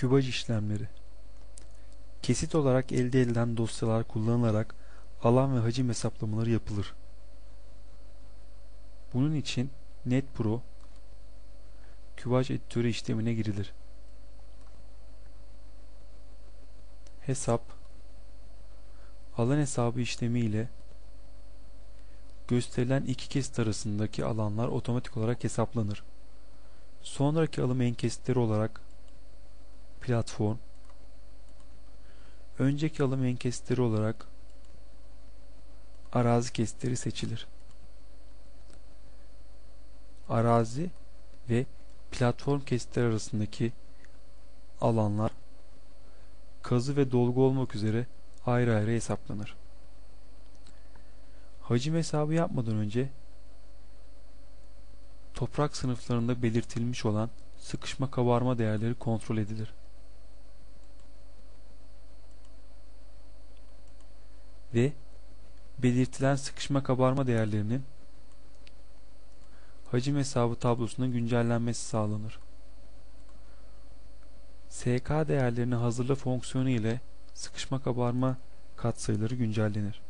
Kübaj işlemleri Kesit olarak elde edilen dosyalar kullanılarak alan ve hacim hesaplamaları yapılır. Bunun için NetPro Kübaj editörü işlemine girilir. Hesap Alan hesabı işlemi ile gösterilen iki kesit arasındaki alanlar otomatik olarak hesaplanır. Sonraki alım enkesitleri olarak platform, önceki alım enkesitleri olarak arazi kesitleri seçilir. Arazi ve platform kesitleri arasındaki alanlar kazı ve dolgu olmak üzere ayrı ayrı hesaplanır. Hacim hesabı yapmadan önce toprak sınıflarında belirtilmiş olan sıkışma kabarma değerleri kontrol edilir. Ve belirtilen sıkışma kabarma değerlerinin hacim hesabı tablosuna güncellenmesi sağlanır. SK değerlerini hazırla fonksiyonu ile sıkışma kabarma katsayıları güncellenir.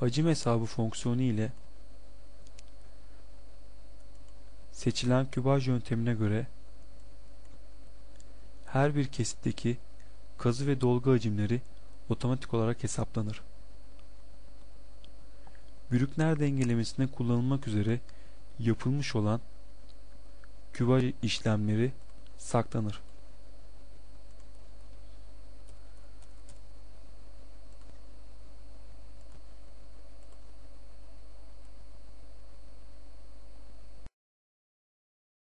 Hacim hesabı fonksiyonu ile seçilen kübaj yöntemine göre her bir kesitteki kazı ve dolgu hacimleri otomatik olarak hesaplanır. Brückner dengelemesine kullanılmak üzere yapılmış olan kübaj işlemleri saklanır.